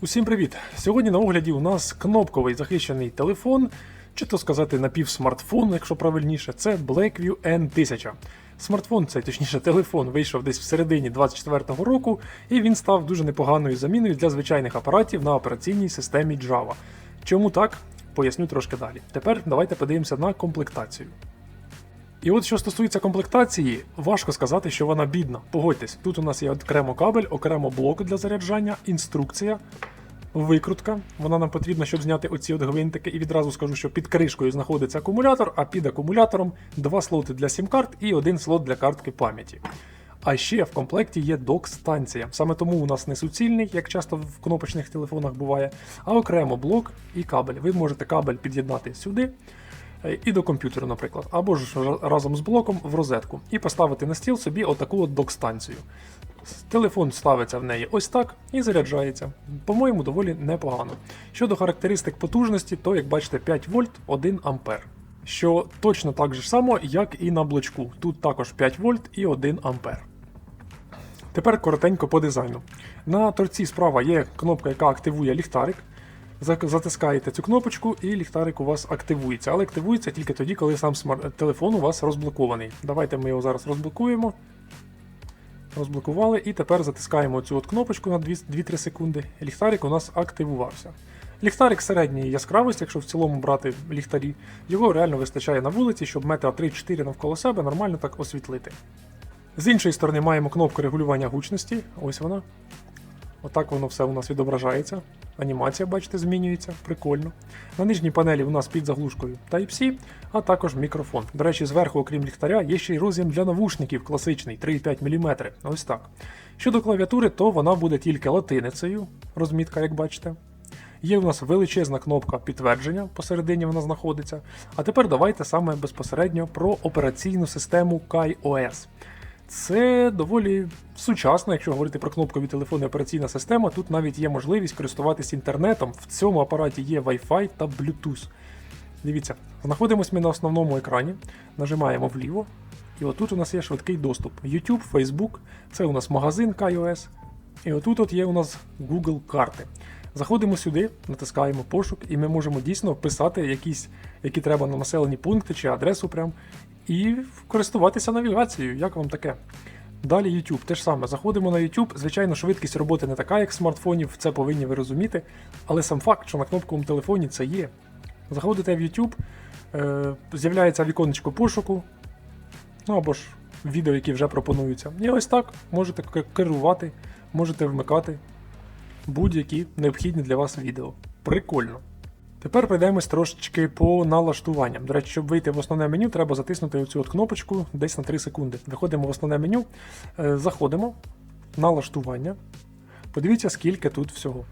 Усім привіт! Сьогодні на огляді у нас кнопковий захищений телефон, чи то сказати напівсмартфон, якщо правильніше, це Blackview N1000. Смартфон, цей точніше телефон, вийшов десь в середині 24-го року, і він став дуже непоганою заміною для звичайних апаратів на операційній системі Java. Чому так? Поясню трошки далі. Тепер давайте подивимося на комплектацію. І от що стосується комплектації, важко сказати, що вона бідна. Погодьтесь, тут у нас є окремо кабель, окремо блок для заряджання, інструкція, викрутка. Вона нам потрібна, щоб зняти оці от гвинтики. І відразу скажу, що під кришкою знаходиться акумулятор, а під акумулятором два слоти для сім-карт і один слот для картки пам'яті. А ще в комплекті є док-станція. Саме тому у нас не суцільний, як часто в кнопочних телефонах буває, а окремо блок і кабель. Ви можете кабель під'єднати сюди е, і до комп'ютера, наприклад, або ж разом з блоком в розетку, і поставити на стіл собі отаку от док-станцію. Телефон ставиться в неї ось так і заряджається. По-моєму, доволі непогано. Щодо характеристик потужності, то як бачите 5 вольт 1 ампер. Що точно так же само, як і на блочку. Тут також 5 вольт і 1 ампер. Тепер коротенько по дизайну. На торці справа є кнопка, яка активує ліхтарик. Затискаєте цю кнопочку, і ліхтарик у вас активується. Але активується тільки тоді, коли сам телефон у вас розблокований. Давайте ми його зараз розблокуємо. Розблокували і тепер затискаємо цю от кнопочку на 2 2-3 секунди. Ліхтарик у нас активувався. Ліхтарик середньої яскравості, якщо в цілому брати ліхтарі, його реально вистачає на вулиці, щоб метра 3-4 навколо себе нормально так освітлити. З іншої сторони маємо кнопку регулювання гучності. Ось вона. Отак воно все у нас відображається. Анімація, бачите, змінюється, прикольно. На нижній панелі у нас під заглушкою Type-C, а також мікрофон. До речі, зверху, окрім ліхтаря, є ще й роз'єм для навушників класичний 3,5 мм. Ось так. Щодо клавіатури, то вона буде тільки латиницею, розмітка, як бачите. Є у нас величезна кнопка підтвердження, посередині вона знаходиться. А тепер давайте саме безпосередньо про операційну систему KaiOS. Це доволі сучасно, якщо говорити про кнопкові телефони операційна система. Тут навіть є можливість користуватись інтернетом. В цьому апараті є Wi-Fi та Bluetooth. Дивіться, знаходимося ми на основному екрані, нажимаємо вліво, і отут у нас є швидкий доступ. YouTube, Facebook, це у нас магазин KaiOS. І отут от є у нас Google карти. Заходимо сюди, натискаємо пошук, і ми можемо дійсно вписати якісь, які треба на населені пункти чи адресу прям, і користуватися навігацією. Як вам таке? Далі YouTube, те ж саме. Заходимо на YouTube. Звичайно, швидкість роботи не така, як смартфонів, це повинні ви розуміти. Але сам факт, що на кнопковому телефоні це є. Заходите в YouTube, е, з'являється віконечко пошуку, ну або ж відео, які вже пропонуються. І ось так можете керувати, можете вмикати будь-які необхідні для вас відео. Прикольно. Тепер пройдемось трошечки по налаштуванням. До речі, щоб вийти в основне меню, треба затиснути оцю от кнопочку десь на 3 секунди. Виходимо в основне меню, е, заходимо, налаштування. Подивіться, скільки тут всього.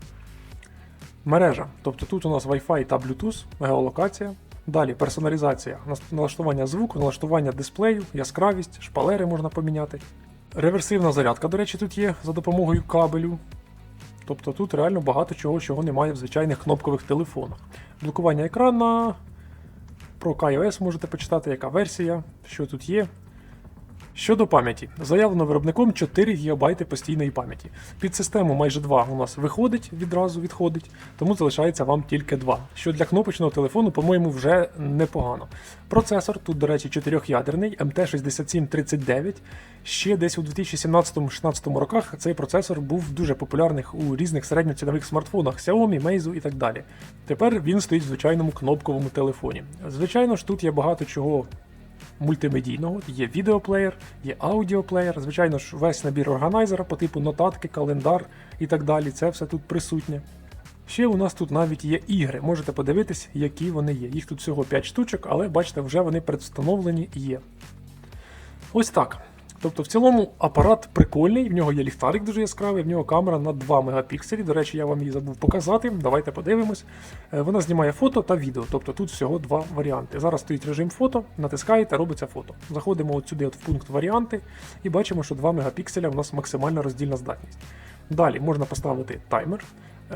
Мережа. Тобто тут у нас Wi-Fi та Bluetooth, геолокація. Далі персоналізація, налаштування звуку, налаштування дисплею, яскравість, шпалери можна поміняти. Реверсивна зарядка, до речі, тут є за допомогою кабелю. Тобто тут реально багато чого, чого немає в звичайних кнопкових телефонах. Блокування екрана. Про KOS можете почитати, яка версія, що тут є. Щодо пам'яті, заявлено виробником 4 ГБ постійної пам'яті. Під систему майже 2 у нас виходить, відразу відходить, тому залишається вам тільки 2. Що для кнопочного телефону, по-моєму, вже непогано. Процесор тут, до речі, 4-ядерний MT6739. Ще десь у 2017-16 роках цей процесор був дуже популярних у різних середньоцінових смартфонах Xiaomi, Meizu і так далі. Тепер він стоїть в звичайному кнопковому телефоні. Звичайно ж, тут є багато чого мультимедійного, є відеоплеєр, є аудіоплеєр, звичайно ж, весь набір органайзера по типу нотатки, календар і так далі. Це все тут присутнє. Ще у нас тут навіть є ігри. Можете подивитись, які вони є. Їх тут всього 5 штучок, але бачите, вже вони предвстановлені є. Ось так. Тобто, в цілому апарат прикольний, в нього є ліхтарик дуже яскравий, в нього камера на 2 мегапікселі. До речі, я вам її забув показати. Давайте подивимось. Е, Вона знімає фото та відео, тобто тут всього два варіанти. Зараз стоїть режим фото, натискаєте, робиться фото. Заходимо от сюди, от в пункт варіанти, і бачимо, що 2 мегапікселя у нас максимальна роздільна здатність. Далі можна поставити таймер,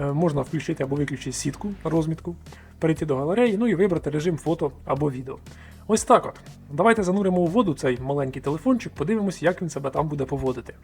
е, можна включити або виключити сітку, розмітку, перейти до галереї, ну і вибрати режим фото або відео. Ось так от. Давайте зануримо у воду цей маленький телефончик, подивимось, як він себе там буде поводити.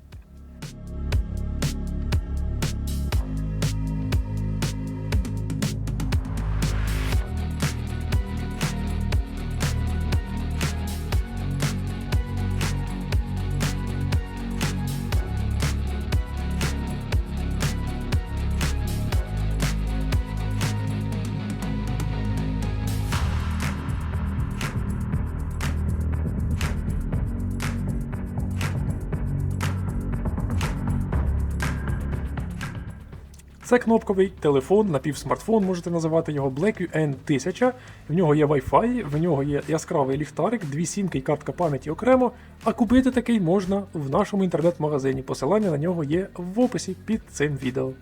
Це кнопковий телефон, напівсмартфон, можете називати його Blackview N1000. В нього є Wi-Fi, в нього є яскравий ліхтарик, дві сімки і картка пам'яті окремо. А купити такий можна в нашому інтернет-магазині. Посилання на нього є в описі під цим відео.